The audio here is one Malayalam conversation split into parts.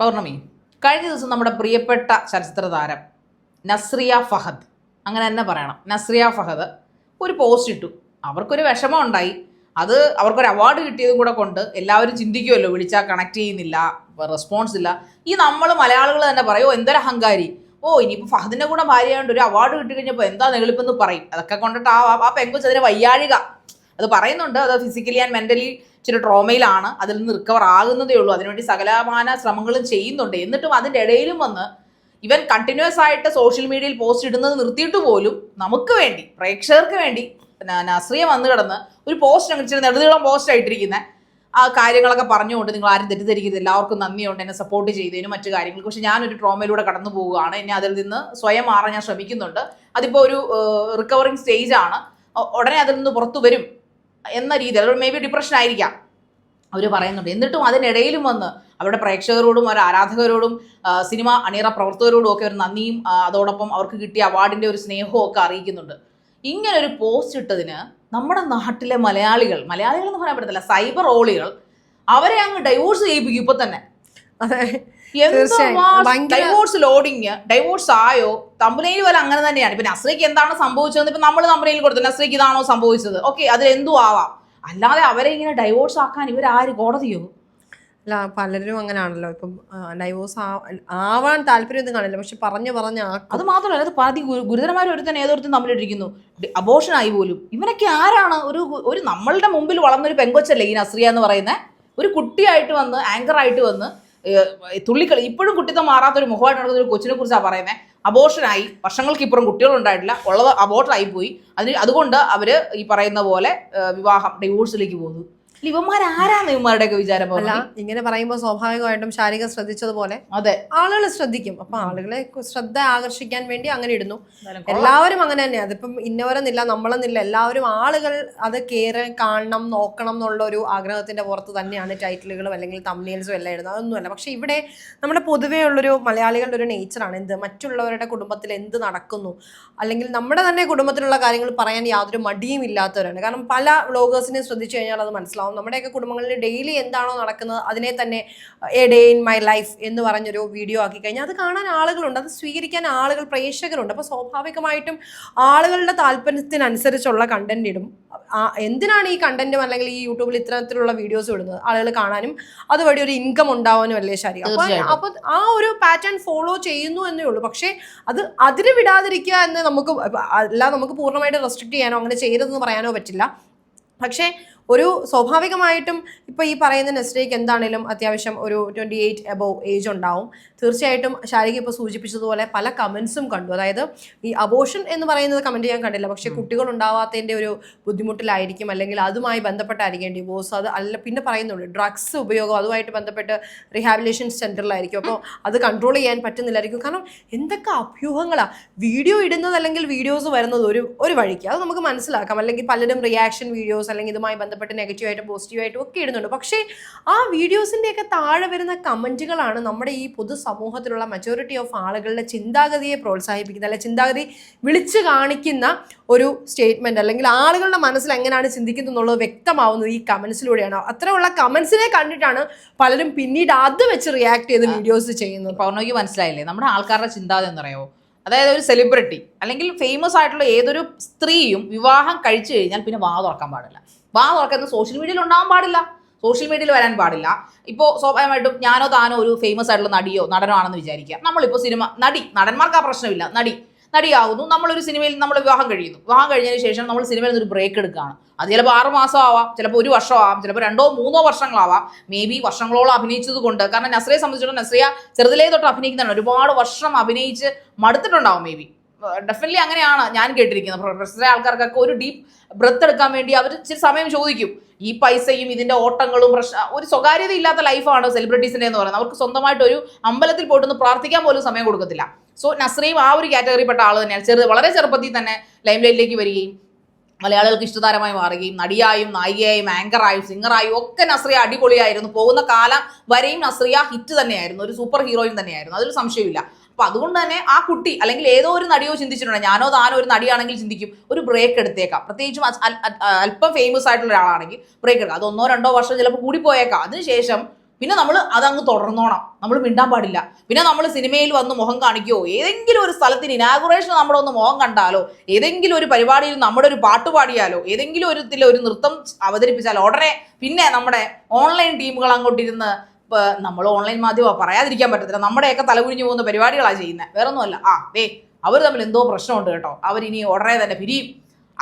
പൗർണമി. കഴിഞ്ഞ ദിവസം നമ്മുടെ പ്രിയപ്പെട്ട ചലച്ചിത്ര താരം നസ്രിയ ഫഹദ്. അങ്ങനെ തന്നെ പറയണം. നസ്രിയ ഫഹദ് ഒരു പോസ്റ്റ് ഇട്ടു. അവർക്കൊരു വിഷമം ഉണ്ടായി. അത് അവർക്കൊരു അവാർഡ് കിട്ടിയതും കൂടെ കൊണ്ട് എല്ലാവരും ചിന്തിക്കുമല്ലോ വിളിച്ചാൽ കണക്ട് ചെയ്യുന്നില്ല റെസ്പോൺസ് ഇല്ല. ഈ നമ്മൾ മലയാളികൾ തന്നെ പറയോ എന്തൊരു അഹങ്കാരി. ഓ ഇനിയിപ്പോൾ ഫഹദിന്റെ കൂടെ ഭാര്യയാണ്ട് ഒരു അവാർഡ് കിട്ടി കഴിഞ്ഞപ്പോൾ എന്താ നെളിപ്പെന്ന് പറയും? അതൊക്കെ കൊണ്ടിട്ട് ആ ആ പെങ്കുച്ചതിനെ വയ്യാഴിക. അത് പറയുന്നുണ്ട്. അത് ഫിസിക്കലി ആൻഡ് മെന്റലി ഇച്ചിരി ട്രോമയിലാണ് അതിൽ നിന്ന് റിക്കവർ ആകുന്നതേ ഉള്ളൂ. അതിനുവേണ്ടി സകലമാന ശ്രമങ്ങളും ചെയ്യുന്നുണ്ട്. എന്നിട്ടും അതിന്റെ ഇടയിലും വന്ന് ഇവൻ കണ്ടിന്യൂസ് ആയിട്ട് സോഷ്യൽ മീഡിയയിൽ പോസ്റ്റ് ഇടുന്നത് നിർത്തിയിട്ട് പോലും നമുക്ക് വേണ്ടി പ്രേക്ഷകർക്ക് വേണ്ടി നസ്രിയ വന്നു കിടന്ന് ഒരു പോസ്റ്റ് അങ്ങനെ ഇച്ചിരി നെടുതീളം പോസ്റ്റ് ആയിട്ടിരിക്കുന്ന. ആ കാര്യങ്ങളൊക്കെ പറഞ്ഞുകൊണ്ട് നിങ്ങൾ ആരും തെറ്റിദ്ധരിക്കരുത്. എല്ലാവർക്കും നന്ദിയുണ്ട്. എന്നെ സപ്പോർട്ട് ചെയ്തതിനും മറ്റു കാര്യങ്ങൾ പക്ഷെ ഞാനൊരു ട്രോമയിലൂടെ കടന്നു പോവുകയാണ്. എന്നെ അതിൽ നിന്ന് സ്വയം മാറാൻ ഞാൻ ശ്രമിക്കുന്നുണ്ട്. അതിപ്പോൾ ഒരു റിക്കവറിങ് സ്റ്റേജ് ആണ്. ഒ- ഉടനെ അതിൽ നിന്ന് പുറത്തു വരും. എന്ന രീതിയിൽ അത് മേ ബി ഡിപ്രഷൻ ആയിരിക്കാം. അവർ പറയുന്നുണ്ട്. എന്നിട്ടും അതിനിടയിലും വന്ന് അവരുടെ പ്രേക്ഷകരോടും അവരുടെ ആരാധകരോടും സിനിമ അണിയറ പ്രവർത്തകരോടും ഒക്കെ ഒരു നന്ദിയും അതോടൊപ്പം അവർക്ക് കിട്ടിയ അവാർഡിന്റെ ഒരു സ്നേഹവും ഒക്കെ അറിയിക്കുന്നുണ്ട്. ഇങ്ങനെ ഒരു പോസ്റ്റ് ഇട്ടതിന് നമ്മുടെ നാട്ടിലെ മലയാളികൾ മലയാളികൾ എന്ന് പറയാൻ പറ്റത്തില്ല സൈബർ ഓളികൾ അവരെ അങ്ങ് ഡൈവോഴ്സ് ചെയ്യിപ്പിക്കും ഇപ്പൊ തന്നെ. അതെ. ഡൈവോഴ്സ് ലോഡിങ് ഡൈവോഴ്സ് ആയോ? തമ്പനയിൽ പോലെ അങ്ങനെ തന്നെയാണ്. ഇപ്പൊ നസ്രയ്ക്ക് എന്താണ് സംഭവിച്ചതെന്ന് ഇപ്പൊ നമ്മൾ തമ്പനയിൽ കൊടുത്തു. നസ്രയ്ക്ക് ഇതാണോ സംഭവിച്ചത്? ഓക്കെ അതിൽ എന്തു ആവാം? അല്ലാതെ അവരെ ഇങ്ങനെ ഡൈവോഴ്സ് ആക്കാൻ ഇവരാര് കോടതിയോ അല്ല പലരും അങ്ങനെയാണല്ലോ ഇപ്പം ഡൈവോഴ്സ് ആവാൻ താല്പര്യമൊന്നും കാണില്ല. പക്ഷെ പറഞ്ഞു പറഞ്ഞ അത് മാത്രമല്ല അത് പാതി ഗുരു- ഗുരുതരമായ ഒരുത്തൻ ഏതൊരുത്തും തമ്മിലിട്ടിരിക്കുന്നു. അബോഷൻ ആയി പോലും. ഇവനൊക്കെ ആരാണ്? ഒരു ഒരു നമ്മളുടെ മുമ്പിൽ വളർന്നൊരു പെങ്കൊച്ചല്ലേ ഈ നസ്രിയ എന്ന് പറയുന്ന? ഒരു കുട്ടിയായിട്ട് വന്ന് ആങ്കറായിട്ട് വന്ന് തുള്ളിക്കളി. ഇപ്പോഴും കുട്ടിത്തം മാറാത്തൊരു മുഖമായിട്ട് നടക്കുന്ന ഒരു കൊച്ചിനെ കുറിച്ചാണ് പറയുന്നത് അബോഷനായി വർഷങ്ങൾക്ക് ഇപ്പുറം കുട്ടികളുണ്ടായിട്ടില്ല ഉള്ളത് അബോർട്ടായി പോയി. അതിന് അതുകൊണ്ട് അവർ ഈ പറയുന്ന പോലെ വിവാഹം ഡിവോഴ്സിലേക്ക് പോകുന്നു. ഇല്ല, ഇവന്മാരുടെ ഇവന്മാരുടെയൊക്കെ വിചാരം അല്ല ഇങ്ങനെ പറയുമ്പോൾ സ്വാഭാവികമായിട്ടും ശാരിക ശ്രദ്ധിച്ചതുപോലെ അതെ. ആളുകൾ ശ്രദ്ധിക്കും. അപ്പൊ ആളുകളെ ശ്രദ്ധ ആകർഷിക്കാൻ വേണ്ടി അങ്ങനെ ഇടുന്നു. എല്ലാവരും അങ്ങനെ തന്നെ. അതിപ്പം ഇന്നവരെന്നില്ല നമ്മളെന്നില്ല. എല്ലാവരും ആളുകൾ അത് കയറി കാണണം നോക്കണം എന്നുള്ള ഒരു ആഗ്രഹത്തിന്റെ പുറത്ത് തന്നെയാണ് ടൈറ്റിലുകളും അല്ലെങ്കിൽ തമ്മിൽസും എല്ലാം ഇടുന്നത്. അതൊന്നുമല്ല. പക്ഷെ ഇവിടെ നമ്മുടെ പൊതുവേ ഉള്ളൊരു മലയാളികളുടെ ഒരു നേച്ചറാണ് എന്ത്? മറ്റുള്ളവരുടെ കുടുംബത്തിൽ എന്ത് നടക്കുന്നു? അല്ലെങ്കിൽ നമ്മുടെ തന്നെ കുടുംബത്തിലുള്ള കാര്യങ്ങൾ പറയാൻ യാതൊരു മടിയും ഇല്ലാത്തവരാണ്. കാരണം പല വ്ളോഗേഴ്സിനെ ശ്രദ്ധിച്ചു കഴിഞ്ഞാൽ അത് മനസ്സിലാവും നമ്മുടെയൊക്കെ കുടുംബങ്ങളിൽ ഡെയിലി എന്താണോ നടക്കുന്നത് അതിനെ തന്നെ a day in my life എന്ന് പറഞ്ഞൊരു വീഡിയോ ആക്കി കഴിഞ്ഞാൽ അത് കാണാൻ ആളുകളുണ്ട് അത് സ്വീകരിക്കാൻ ആളുകൾ പ്രേക്ഷകരുണ്ട്. അപ്പോൾ സ്വാഭാവികമായിട്ടും ആളുകളുടെ താല്പര്യത്തിനനുസരിച്ചുള്ള കണ്ടന്റ് ഇടും. എന്തിനാണ് ഈ കണ്ടന്റും അല്ലെങ്കിൽ ഈ യൂട്യൂബിൽ ഇത്തരത്തിലുള്ള വീഡിയോസ് ഇടുന്നത്? ആളുകൾ കാണാനും അതുവഴി ഒരു ഇൻകം ഉണ്ടാവാനും അല്ലേ ശരി? അപ്പൊ തീർച്ചയായിട്ടും. അപ്പൊ ആ ഒരു പാറ്റേൺ ഫോളോ ചെയ്യുന്നു എന്നേ ഉള്ളൂ. പക്ഷേ അത് അതിന് വിടാതിരിക്കുക എന്ന് നമുക്ക് അല്ല നമുക്ക് പൂർണമായിട്ട് റെസ്ട്രിക്ട് ചെയ്യാനോ അങ്ങനെ ചെയ്യരുതെന്ന് പറയാനോ പറ്റില്ല. പക്ഷേ ഒരു സ്വാഭാവികമായിട്ടും ഇപ്പോൾ ഈ പറയുന്ന നെസ്റ്റേക്ക് എന്താണേലും അത്യാവശ്യം ഒരു ട്വന്റി എയ്റ്റ് എബോവ് ഏജ് ഉണ്ടാവും. തീർച്ചയായിട്ടും ശാരിക ഇപ്പോൾ സൂചിപ്പിച്ചതുപോലെ പല കമൻസും കണ്ടു. അതായത് ഈ അബോഷൻ എന്ന് പറയുന്നത് കമന്റ് ഞാൻ കണ്ടില്ല. പക്ഷേ കുട്ടികൾ ഉണ്ടാവാത്തതിന്റെ ഒരു ബുദ്ധിമുട്ടിലായിരിക്കും. അല്ലെങ്കിൽ അതുമായി ബന്ധപ്പെട്ടായിരിക്കും ഡിവോഴ്സ് അത് അല്ല പിന്നെ പറയുന്നുണ്ട് ഡ്രഗ്സ് ഉപയോഗം അതുമായിട്ട് ബന്ധപ്പെട്ട് റിഹാബിലേഷൻ സെന്ററിലായിരിക്കും അപ്പോൾ അത് കൺട്രോൾ ചെയ്യാൻ പറ്റുന്നില്ലായിരിക്കും. കാരണം എന്തൊക്കെ അഭ്യൂഹങ്ങളാണ് വീഡിയോ ഇടുന്നത് അല്ലെങ്കിൽ വീഡിയോസ് വരുന്നത് ഒരു ഒരു വഴിക്ക്. അത് നമുക്ക് മനസ്സിലാക്കാം. അല്ലെങ്കിൽ പലരും റിയാക്ഷൻ വീഡിയോസ് അല്ലെങ്കിൽ ഇതുമായി ബന്ധപ്പെട്ട് നെഗറ്റീവായിട്ടും പോസിറ്റീവായിട്ടും ഒക്കെ ഇടുന്നുണ്ട്. പക്ഷേ ആ വീഡിയോസിന്റെയൊക്കെ താഴെ വരുന്ന കമന്റുകളാണ് നമ്മുടെ ഈ പൊതുസമൂഹത്തിലുള്ള മെജോറിറ്റി ഓഫ് ആളുകളുടെ ചിന്താഗതിയെ പ്രോത്സാഹിപ്പിക്കുന്ന അല്ലെങ്കിൽ ചിന്താഗതി വിളിച്ചു കാണിക്കുന്ന ഒരു സ്റ്റേറ്റ്മെന്റ് അല്ലെങ്കിൽ ആളുകളുടെ മനസ്സിൽ എങ്ങനെയാണ് ചിന്തിക്കുന്നത് എന്നുള്ളത് വ്യക്തമാവുന്നത് ഈ കമൻസിലൂടെയാണ് അത്രയുള്ള കമൻസിനെ കണ്ടിട്ടാണ് പലരും പിന്നീട് അത് വെച്ച് റിയാക്ട് ചെയ്ത് വീഡിയോസ് ചെയ്യുന്നത്. പൗർണമിക്ക് മനസ്സിലായില്ലേ? നമ്മുടെ ആൾക്കാരുടെ ചിന്താഗതി എന്നറിയാമോ അതായത് ഒരു സെലിബ്രിറ്റി അല്ലെങ്കിൽ ഫേമസ് ആയിട്ടുള്ള ഏതൊരു സ്ത്രീയും വിവാഹം കഴിച്ചു കഴിഞ്ഞാൽ പിന്നെ വാ തുറക്കാൻ പാടില്ല. വാ തുറക്കുന്നത് സോഷ്യൽ മീഡിയയിൽ ഉണ്ടാവാൻ പാടില്ല. സോഷ്യൽ മീഡിയയിൽ വരാൻ പാടില്ല. ഇപ്പോൾ സ്വാഭാവികമായിട്ടും ഞാനോ താനോ ഒരു ഫേമസ് ആയിട്ടുള്ള നടിയോ നടനോ ആണെന്ന് വിചാരിക്കുക. നമ്മളിപ്പോൾ സിനിമ നടി നടന്മാർക്ക് ആ പ്രശ്നമില്ല. നടി നടിയാകുന്നു നമ്മളൊരു സിനിമയിൽ നമ്മൾ വിവാഹം കഴിയുന്നു. വിവാഹം കഴിഞ്ഞതിന് ശേഷം നമ്മൾ സിനിമയിൽ നിന്നൊരു ബ്രേക്ക് എടുക്കുകയാണ്. അത് ചിലപ്പോൾ ആറ് മാസം ആവാം ചിലപ്പോൾ ഒരു വർഷം ആവാം ചിലപ്പോൾ രണ്ടോ മൂന്നോ വർഷങ്ങളാവാം. മേ ബി വർഷങ്ങളോളം അഭിനയിച്ചത് കൊണ്ട്. കാരണം നസ്രയെ സംബന്ധിച്ചിടത്തോളം നസ്രിയ ചെറുതിലേ തൊട്ട് അഭിനയിക്കുന്നതാണ്. ഒരുപാട് വർഷം അഭിനയിച്ച് മടുത്തിട്ടുണ്ടാവും മേ ബി ഡെഫിനറ്റ്ലി അങ്ങനെയാണ് ഞാൻ കേട്ടിരിക്കുന്നത്. പ്രൊഫസറെ ആൾക്കാർക്കൊക്കെ ഒരു ഡീപ്പ് ബ്രത്ത് എടുക്കാൻ വേണ്ടി അവർ ചില സമയം ചോദിക്കും. ഈ പൈസയും ഇതിന്റെ ഓട്ടങ്ങളും പ്രശ്ന ഒരു സ്വകാര്യത ഇല്ലാത്ത ലൈഫാണ് സെലിബ്രിറ്റീസിന്റെ എന്ന് പറയുന്നത്. അവർക്ക് സ്വന്തമായിട്ട് ഒരു അമ്പലത്തിൽ പോയിട്ടൊന്ന് പ്രാർത്ഥിക്കാൻ പോലും സമയം കൊടുക്കത്തില്ല. സോ നസ്രീം ആ ഒരു കാറ്റഗറിപ്പെട്ട ആൾ തന്നെയാണ്. ചെറു വളരെ ചെറുപ്പത്തിൽ തന്നെ ലൈംലൈറ്റിലേക്ക് വരികയും മലയാളികൾക്ക് ഇഷ്ടതാരമായി മാറുകയും നടിയായും നായികയായും ആങ്കറായും സിംഗറായും ഒക്കെ നസ്രിയ അടിപൊളിയായിരുന്നു. പോകുന്ന കാലം വരെയും നസ്രിയ ഹിറ്റ് തന്നെയായിരുന്നു. ഒരു സൂപ്പർ ഹീറോയിൻ തന്നെയായിരുന്നു. അതിൽ സംശയമില്ല. അപ്പൊ അതുകൊണ്ട് തന്നെ ആ കുട്ടി അല്ലെങ്കിൽ ഏതോ ഒരു നടിയോ ചിന്തിച്ചിട്ടുണ്ട് ഞാനോ താനോ ഒരു നടിയാണെങ്കിൽ ചിന്തിക്കും ഒരു ബ്രേക്ക് എടുത്തേക്കാം. പ്രത്യേകിച്ചും അല്പം ഫേമസ് ആയിട്ടുള്ള ഒരാളാണെങ്കിൽ ബ്രേക്ക് എടുക്കാം. അത് ഒന്നോ രണ്ടോ വർഷം ചിലപ്പോൾ കൂടിപ്പോയേക്കാം. അതിനുശേഷം പിന്നെ നമ്മൾ അതങ്ങ് തുടർന്നോണം. നമ്മൾ മിണ്ടാൻ പാടില്ല. പിന്നെ നമ്മൾ സിനിമയിൽ വന്ന് മുഖം കാണിക്കുകയോ ഏതെങ്കിലും ഒരു സ്ഥലത്തിന് ഇനാഗുറേഷൻ നമ്മുടെ ഒന്ന് മുഖം കണ്ടാലോ? ഏതെങ്കിലും ഒരു പരിപാടിയിൽ നമ്മുടെ ഒരു പാട്ട് പാടിയാലോ? ഏതെങ്കിലും ഒരു ഇതിൽ ഒരു നൃത്തം അവതരിപ്പിച്ചാലോ? ഉടനെ പിന്നെ നമ്മുടെ ഓൺലൈൻ ടീമുകൾ അങ്ങോട്ടിരുന്ന് നമ്മൾ ഓൺലൈൻ മാധ്യമം പറയാതിരിക്കാൻ പറ്റത്തില്ല. നമ്മുടെയൊക്കെ തലകുഴിഞ്ഞു പോകുന്ന പരിപാടികളാണ് ചെയ്യുന്നത് വേറെ ഒന്നുമല്ല ആ ദേ അവർ തമ്മിൽ എന്തോ പ്രശ്നമുണ്ട് കേട്ടോ. അവരിനി ഉടനെ തന്നെ പിരിയും.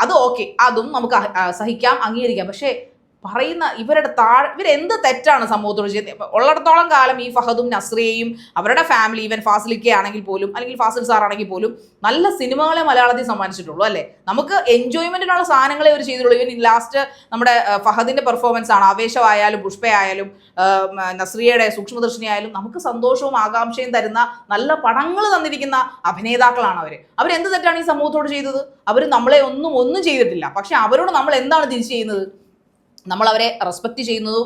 അത് ഓക്കെ അതും നമുക്ക് സഹിക്കാം അംഗീകരിക്കാം. പക്ഷേ പറയുന്ന ഇവരുടെ താഴെ ഇവരെന്ത് തെറ്റാണ് സമൂഹത്തോട് ചെയ്യുന്നത്? ഉള്ളിടത്തോളം കാലം ഈ ഫഹദും നസ്രിയയും അവരുടെ ഫാമിലി ഈവൻ ഫാസിലിക്ക ആണെങ്കിൽ പോലും അല്ലെങ്കിൽ ഫാസിൽ സാർ ആണെങ്കിൽ പോലും നല്ല സിനിമകളെ മലയാളത്തിൽ സമ്മാനിച്ചിട്ടുള്ളൂ അല്ലേ? നമുക്ക് എൻജോയ്മെന്റിനുള്ള സാധനങ്ങളെ അവർ ചെയ്തിട്ടുള്ളൂ. ഇവൻ ലാസ്റ്റ് നമ്മുടെ ഫഹദിന്റെ പെർഫോമൻസ് ആണ്. ആവേശമായാലും പുഷ്പയായാലും നസ്രിയയുടെ സൂക്ഷ്മദർശിനിയായാലും നമുക്ക് സന്തോഷവും ആകാംക്ഷയും തരുന്ന നല്ല പടങ്ങൾ തന്നിരിക്കുന്ന അഭിനേതാക്കളാണ് അവർ അവരെന്ത് തെറ്റാണ് ഈ സമൂഹത്തോട് ചെയ്തത്? അവർ നമ്മളെ ഒന്നും ഒന്നും ചെയ്തിട്ടില്ല. പക്ഷെ അവരോട് നമ്മൾ എന്താണ് തിരിച്ചു ചെയ്യുന്നത്? നമ്മൾ അവരെ റെസ്പെക്ട് ചെയ്യുന്നത്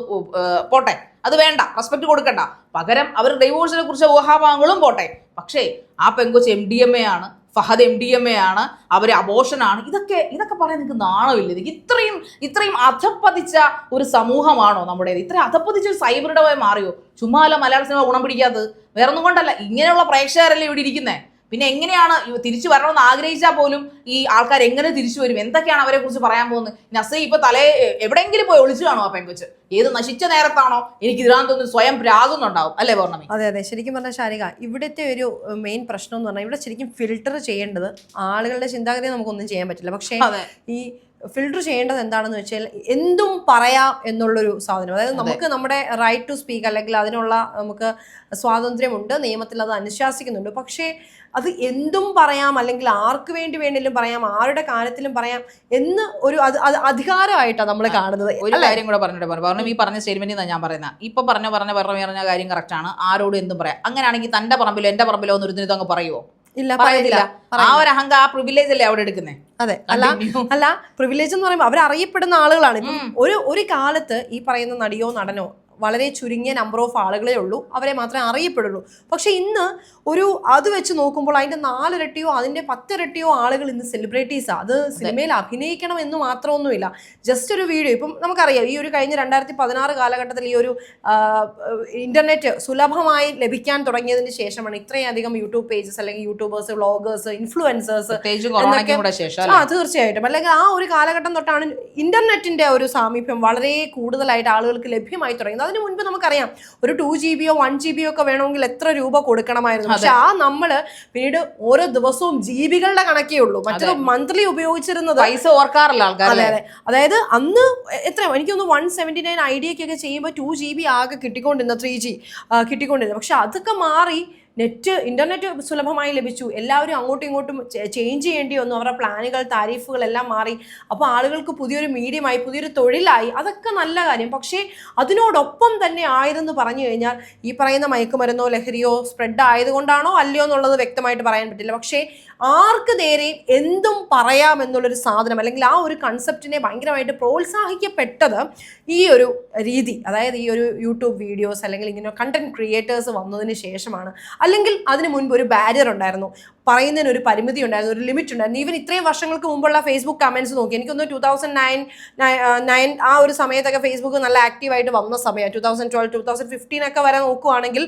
പോട്ടെ. അത് വേണ്ട റെസ്പെക്ട് കൊടുക്കണ്ട. പകരം അവർ ഡൈവോഴ്സിനെ കുറിച്ച് ഊഹാഭാവങ്ങളും പോട്ടെ. പക്ഷേ ആ പെങ്കൊച്ച് എം ഡി എം എ ആണ് Fahad M D M A ആണ് അവർ അബോഷനാണ് ഇതൊക്കെ ഇതൊക്കെ പറയാൻ നിങ്ങൾക്ക് നാണമില്ല. ഇത് ഇത്രയും ഇത്രയും അധപ്പതിച്ച ഒരു സമൂഹമാണോ നമ്മുടേത് ഇത്രയും അധപ്പതിച്ച ഒരു സൈബറിടമായി മാറിയോ? ചുമ്മാല മലയാള സിനിമ ഗുണം പിടിക്കാത്തത്. വേറൊന്നും കൊണ്ടല്ല. ഇങ്ങനെയുള്ള പ്രേക്ഷകരല്ലേ ഇവിടെ ഇരിക്കുന്നത് പിന്നെ എങ്ങനെയാണ് തിരിച്ചു വരണമെന്ന് ആഗ്രഹിച്ചാൽ പോലും ഈ ആൾക്കാർ എങ്ങനെ തിരിച്ചു വരും? എന്തൊക്കെയാണ് അവരെ കുറിച്ച് പറയാൻ പോകുന്നത്? നസൈ ഇപ്പൊ തലേ എവിടെയെങ്കിലും പോയി ഒളിച്ചു കാണോ ആ പെങ്കൊച്ച് ഏത് നശിച്ച നേരത്താണോ എനിക്ക് ഇതിനാൻ തോന്നുന്നു സ്വയം പ്രാകുന്നുണ്ടാവും. അല്ലേ പൗർണമി? അതെ അതെ. ശരിക്കും പറഞ്ഞാൽ ശാരിക ഇവിടുത്തെ ഒരു മെയിൻ പ്രശ്നം എന്ന് പറഞ്ഞാൽ ഇവിടെ ശരിക്കും ഫിൽട്ടർ ചെയ്യേണ്ടത് ആളുകളുടെ ചിന്താഗതി നമുക്കൊന്നും ചെയ്യാൻ പറ്റില്ല. പക്ഷേ ഈ ഫിൽട്ടർ ചെയ്യേണ്ടത് എന്താണെന്ന് വെച്ചാൽ എന്തും പറയാം എന്നുള്ളൊരു സാധനം. അതായത് നമുക്ക് നമ്മുടെ റൈറ്റ് ടു സ്പീക്ക് അല്ലെങ്കിൽ അതിനുള്ള നമുക്ക് സ്വാതന്ത്ര്യമുണ്ട് നിയമത്തിൽ അത് അനുശാസിക്കുന്നുണ്ട്. പക്ഷേ അത് എന്തും പറയാം അല്ലെങ്കിൽ ആർക്ക് വേണ്ടി വേണമെങ്കിലും പറയാം ആരുടെ കാര്യത്തിലും പറയാം എന്ന് ഒരു അത് അത് അധികാരമായിട്ടാണ് നമ്മൾ കാണുന്നത്. ഒരു കാര്യം കൂടെ പറഞ്ഞിട്ട് പറഞ്ഞു പറഞ്ഞു ഈ പറഞ്ഞ സ്റ്റേറ്റ്മെന്റ് ഞാൻ പറയുന്നത് ഇപ്പൊ പറഞ്ഞ പറഞ്ഞ പറഞ്ഞ പറഞ്ഞ കാര്യം കറക്റ്റ് ആണ്. ആരോടും എന്തും പറയാം. അങ്ങനെയാണെങ്കിൽ തന്റെ പറമ്പിലോ എന്റെ പറമ്പിലോ ഒന്ന് ഒരു അങ്ങ് പറയുവോ? ഇല്ല പറയത്തില്ല ആ ഒരു അഹങ്ക ആ പ്രിവിലേജ് അല്ലേ അവിടെ എടുക്കുന്നത് അതെ അല്ല അല്ല പ്രിവിലേജ് എന്ന് പറയുമ്പോൾ അവർ അറിയപ്പെടുന്ന ആളുകളാണ് ഒരു ഒരു കാലത്ത് ഈ പറയുന്ന നടിയോ നടനോ വളരെ ചുരുങ്ങിയ നമ്പർ ഓഫ് ആളുകളെ ഉള്ളൂ. അവരെ മാത്രമേ അറിയപ്പെടുള്ളൂ. പക്ഷേ ഇന്ന് ഒരു അത് വെച്ച് നോക്കുമ്പോൾ അതിന്റെ നാലിരട്ടിയോ അതിന്റെ പത്തിരട്ടിയോ ആളുകൾ ഇന്ന് സെലിബ്രിറ്റീസാണ് അത് സിനിമയിൽ അഭിനയിക്കണം എന്ന് മാത്രമൊന്നുമില്ല. ജസ്റ്റ് ഒരു വീഡിയോ ഇപ്പം നമുക്കറിയാം ഈ ഒരു കഴിഞ്ഞ രണ്ടായിരത്തി പതിനാറ് കാലഘട്ടത്തിൽ ഈ ഒരു ഇന്റർനെറ്റ് സുലഭമായി ലഭിക്കാൻ തുടങ്ങിയതിന് ശേഷമാണ് ഇത്രയധികം യൂട്യൂബ് പേജസ് അല്ലെങ്കിൽ യൂട്യൂബേഴ്സ് വ്ളോഗേഴ്സ് ഇൻഫ്ലുവൻസേഴ്സ് ആ തീർച്ചയായിട്ടും. അല്ലെങ്കിൽ ആ ഒരു കാലഘട്ടം തൊട്ടാണ് ഇന്റർനെറ്റിന്റെ ഒരു സാമീപ്യം വളരെ കൂടുതലായിട്ട് ആളുകൾക്ക് ലഭ്യമായി തുടങ്ങിയത്. അതിന് മുൻപ് നമുക്കറിയാം ഒരു ടു ജി ബിയോ വൺ ജി ബിയോ ഒക്കെ വേണമെങ്കിൽ എത്ര രൂപ കൊടുക്കണമായിരുന്നു. പക്ഷെ ആ നമ്മൾ പിന്നീട് ഓരോ ദിവസവും ജീവികളുടെ കണക്കേ ഉള്ളൂ. മറ്റൊരു മന്ത്ലി ഉപയോഗിച്ചിരുന്നത് പൈസ ഓർക്കാറില്ല ആൾക്കാർ അതെ അതെ. അതായത് അന്ന് എത്ര എനിക്കൊന്ന് വൺ സെവന്റി നയൻ ഐഡിയക്കൊക്കെ ചെയ്യുമ്പോൾ ടു ജി ബി ആകെ കിട്ടിക്കൊണ്ടിരുന്ന ത്രീ ജി കിട്ടിക്കൊണ്ടിരുന്നത്. പക്ഷെ അതൊക്കെ മാറി നെറ്റ് ഇന്റർനെറ്റ് സുലഭമായി ലഭിച്ചു. എല്ലാവരും അങ്ങോട്ടും ഇങ്ങോട്ടും ചേഞ്ച് ചെയ്യേണ്ടി വന്നു. അവരുടെ പ്ലാനുകൾ താരിഫുകൾ എല്ലാം മാറി. അപ്പോൾ ആളുകൾക്ക് പുതിയൊരു മീഡിയമായി പുതിയൊരു തൊഴിലായി. അതൊക്കെ നല്ല കാര്യം. പക്ഷേ അതിനോടൊപ്പം തന്നെ ആയതെന്ന് പറഞ്ഞു കഴിഞ്ഞാൽ ഈ പറയുന്ന മയക്കുമരുന്നോ ലഹരിയോ സ്പ്രെഡ് ആയതുകൊണ്ടാണോ അല്ലയോ എന്നുള്ളത് വ്യക്തമായിട്ട് പറയാൻ പറ്റില്ല. പക്ഷേ ആർക്ക് നേരെയും എന്തും പറയാമെന്നുള്ളൊരു സാധനം അല്ലെങ്കിൽ ആ ഒരു കൺസെപ്റ്റിനെ ഭയങ്കരമായിട്ട് പ്രോത്സാഹിക്കപ്പെട്ടത് ഈ ഒരു രീതി അതായത് ഈ ഒരു യൂട്യൂബ് വീഡിയോസ് അല്ലെങ്കിൽ ഇങ്ങനെ കണ്ടന്റ് ക്രിയേറ്റേഴ്സ് വന്നതിന് ശേഷമാണ്. അല്ലെങ്കിൽ അതിന് മുൻപ് ഒരു ബാരിയർ ഉണ്ടായിരുന്നു. പറയുന്നതിന് ഒരു പരിമിതി ഉണ്ടായിരുന്നു ഒരു ലിമിറ്റ് ഉണ്ടായിരുന്നു. ഈവൻ ഇത്രയും വർഷങ്ങൾക്ക് മുമ്പുള്ള ഫേസ്ബുക്ക് കമന്റ്സ് നോക്കി. എനിക്കൊന്ന് ടൂ തൗസൻഡ് നയൻ നയൻ ആ ഒരു സമയത്തൊക്കെ ഫേസ്ബുക്ക് നല്ല ആക്റ്റീവായിട്ട് വന്ന സമയം two thousand twelve two thousand fifteen ഒക്കെ വരെ നോക്കുവാണെങ്കിൽ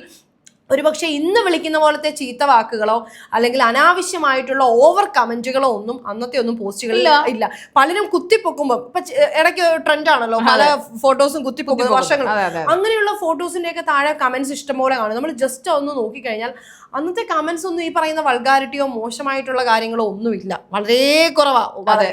ഒരുപക്ഷെ ഇന്ന് വിളിക്കുന്ന പോലത്തെ ചീത്ത വാക്കുകളോ അല്ലെങ്കിൽ അനാവശ്യമായിട്ടുള്ള ഓവർ കമന്റുകളോ ഒന്നും അന്നത്തെ ഒന്നും പോസ്റ്റുകളില്ല ഇല്ല. പലരും കുത്തിപ്പൊക്കുമ്പോൾ ഇപ്പൊ ഇടയ്ക്ക് ട്രെൻഡ് ആണല്ലോ പല ഫോട്ടോസും കുത്തിപ്പൊക്കുന്നത് വർഷങ്ങൾ. അങ്ങനെയുള്ള ഫോട്ടോസിന്റെ ഒക്കെ താഴെ കമന്റ്സ് ഇഷ്ടംപോലെ കാണും. നമ്മൾ ജസ്റ്റ് ഒന്ന് നോക്കിക്കഴിഞ്ഞാൽ അന്നത്തെ കമന്റ്സ് ഒന്നും ഈ പറയുന്ന വൾഗാരിറ്റിയോ മോശമായിട്ടുള്ള കാര്യങ്ങളോ ഒന്നുമില്ല. വളരെ കുറവാ.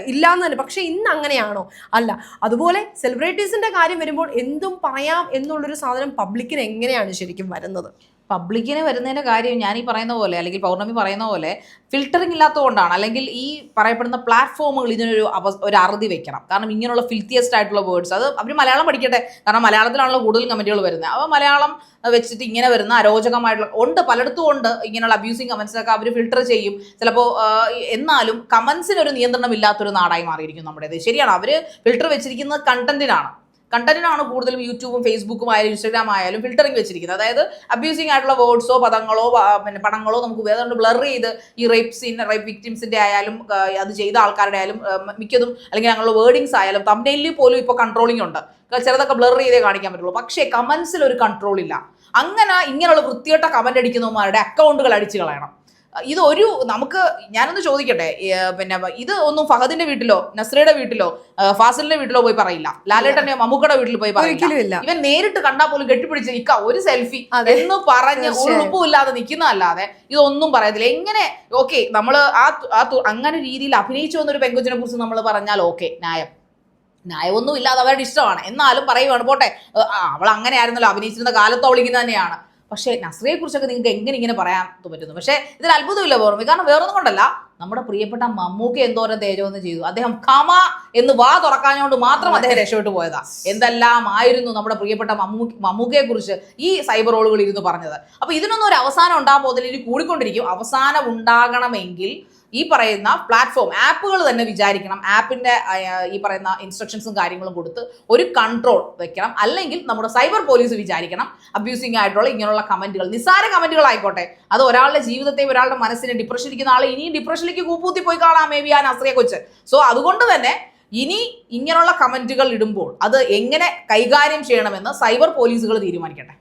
ഇല്ല എന്ന് തന്നെ. പക്ഷെ ഇന്ന് അങ്ങനെയാണോ? അല്ല. അതുപോലെ സെലിബ്രിറ്റീസിന്റെ കാര്യം വരുമ്പോൾ എന്തും പറയാം എന്നുള്ളൊരു സാധനം പബ്ലിക്കിന് എങ്ങനെയാണ് ശരിക്കും വരുന്നത്? പബ്ലിക്കിന് വരുന്നതിന്റെ കാര്യം ഞാൻ ഈ പറയുന്ന പോലെ അല്ലെങ്കിൽ പൗർണമി പറയുന്ന പോലെ ഫിൽറ്ററിംഗ് ഇല്ലാത്തതുകൊണ്ടാണ്. അല്ലെങ്കിൽ ഈ പറയപ്പെടുന്ന പ്ലാറ്റ്ഫോമുകൾ ഇതിനൊരു അവ ഒരു അറുതി വെക്കണം. കാരണം ഇങ്ങനെയുള്ള ഫിൽത്തിയസ്റ്റ് ആയിട്ടുള്ള വേർഡ്സ് അത് അവർ മലയാളം പഠിക്കട്ടെ. കാരണം മലയാളത്തിലാണല്ലോ കൂടുതൽ കമന്റുകൾ വരുന്നത്. അപ്പോൾ മലയാളം വെച്ചിട്ട് ഇങ്ങനെ വരുന്ന അരോചകമായിട്ടുള്ള ഉണ്ട് പലയിടത്തും ഉണ്ട് ഇങ്ങനെയുള്ള അബ്യൂസിങ് കമന്റ്സ് ഒക്കെ അവർ ഫിൽട്ടർ ചെയ്യും. ചിലപ്പോൾ എന്നാലും കമൻസിനൊരു നിയന്ത്രണം ഇല്ലാത്തൊരു നാടായി മാറിയിരിക്കും നമ്മുടേത് ശരിയാണ് അവർ ഫിൽട്ടർ വെച്ചിരിക്കുന്നത് കണ്ടന്റിനാണ് കണ്ടന്റിനാണ് കൂടുതലും യൂട്യൂബും ഫേസ്ബുക്കും ആയാലും ഇൻസ്റ്റാഗ്രാം ആയാലും ഫിൽറ്ററിംഗ് വെച്ചിരിക്കുന്നത്. അതായത് അബ്യൂസിംഗ് ആയിട്ടുള്ള വേർഡ്സോ പദങ്ങളോ പിന്നെ പടങ്ങളോ നമുക്ക് വേറെ ബ്ലർ ചെയ്ത് ഈ റേപ്പ് സീൻ റേപ്പ് വിക്ടിംസിന്റെ ആയാലും അത് ചെയ്ത ആൾക്കാരുടെ ആയാലും മിക്കതും അല്ലെങ്കിൽ ഞങ്ങളുടെ വേർഡിങ്സ് ആയാലും തമ്മിലിൽ പോലും ഇപ്പോൾ കൺട്രോളിംഗ് ഉണ്ട്. ചിലതൊക്കെ ബ്ലർ ചെയ്തേ കാണിക്കാൻ പറ്റുള്ളൂ. പക്ഷേ കമൻസിൽ ഒരു കൺട്രോൾ ഇല്ല. അങ്ങനെ ഇങ്ങനെയുള്ള വൃത്തികെട്ട കമന്റ് അടിക്കുന്നവന്മാരുടെ അക്കൗണ്ടുകൾ അടിച്ചു കളയണം. ഇത് ഒരു നമുക്ക് ഞാനൊന്ന് ചോദിക്കട്ടെ പിന്നെ ഇത് ഒന്നും ഫഹദിന്റെ വീട്ടിലോ നസ്രയുടെ വീട്ടിലോ ഫാസിലിന്റെ വീട്ടിലോ പോയി പറയില്ല. ലാലേട്ടന്റെ മമ്മൂക്കയുടെ വീട്ടിൽ പോയി പറയില്ല. ഇവൻ നേരിട്ട് കണ്ടാൽ പോലും കെട്ടിപ്പിടിച്ച് നിക്ക ഒരു സെൽഫി. എന്ന് പറഞ്ഞ്. ഉളുപ്പുമില്ലാതെ നിൽക്കുന്നതല്ലാതെ ഇതൊന്നും പറയത്തില്ല. എങ്ങനെ ഓക്കെ നമ്മൾ ആ ആ അങ്ങനെ രീതിയിൽ അഭിനയിച്ചു വന്നൊരു പെങ്കുജിനെ കുറിച്ച് നമ്മൾ പറഞ്ഞാൽ ഓക്കെ ന്യായം. ന്യായമൊന്നും ഇല്ലാതെ അവരുടെ ഇഷ്ടമാണ്. എന്നാലും പറയുവാണ് പോട്ടെ അവൾ അങ്ങനെ ആയിരുന്നല്ലോ അഭിനയിച്ചിരുന്ന കാലത്ത് അവളിങ്ങനെ തന്നെയാണ്. പക്ഷേ നസ്രിയെ കുറിച്ചൊക്കെ നിങ്ങൾക്ക് എങ്ങനെ ഇങ്ങനെ പറയാൻ പറ്റുന്നു? പക്ഷേ ഇതിൽ അത്ഭുതമില്ല ഓർമ്മ കാരണം വേറൊന്നും കൊണ്ടല്ല. നമ്മുടെ പ്രിയപ്പെട്ട മമ്മൂക്ക് എന്തോരം തേജോന്ന് ചെയ്തു. അദ്ദേഹം കമ എന്ന് വാ തുറക്കാഞ്ഞോണ്ട് മാത്രം അദ്ദേഹം രക്ഷപ്പെട്ടു പോയതാ. എന്തെല്ലാം ആയിരുന്നു നമ്മുടെ പ്രിയപ്പെട്ട മമ്മൂ മമ്മൂക്കയെ കുറിച്ച് ഈ സൈബർ റോളുകൾ ഇരുന്ന് പറഞ്ഞത്. അപ്പൊ ഇതിനൊന്നും ഒരു അവസാനം ഉണ്ടാകാൻ പോകുന്നില്ല. ഇനി കൂടിക്കൊണ്ടിരിക്കും. അവസാനം ഉണ്ടാകണമെങ്കിൽ ഈ പറയുന്ന പ്ലാറ്റ്ഫോം ആപ്പുകൾ തന്നെ വിചാരിക്കണം. ആപ്പിന്റെ ഈ പറയുന്ന ഇൻസ്ട്രക്ഷൻസും കാര്യങ്ങളും കൊടുത്ത് ഒരു കൺട്രോൾ വെക്കണം. അല്ലെങ്കിൽ നമ്മുടെ സൈബർ പോലീസ് വിചാരിക്കണം അബ്യൂസിംഗ് ആയിട്ടുള്ള ഇങ്ങനെയുള്ള കമന്റുകൾ. നിസ്സാര കമന്റുകൾ ആയിക്കോട്ടെ. അത് ഒരാളുടെ ജീവിതത്തെ ഒരാളുടെ മനസ്സിനെ ഡിപ്രഷൻ ഇരിക്കുന്ന ആളെ ഇനിയും ഡിപ്രഷനിലേക്ക് കൂപ്പൂത്തി പോയി കാണാം മേ ബി ആ നസ്രിയെ കൊച്ച്. സോ അതുകൊണ്ട് തന്നെ ഇനി ഇങ്ങനെയുള്ള കമന്റുകൾ ഇടുമ്പോൾ അത് എങ്ങനെ കൈകാര്യം ചെയ്യണമെന്ന് സൈബർ പോലീസുകൾ തീരുമാനിക്കട്ടെ.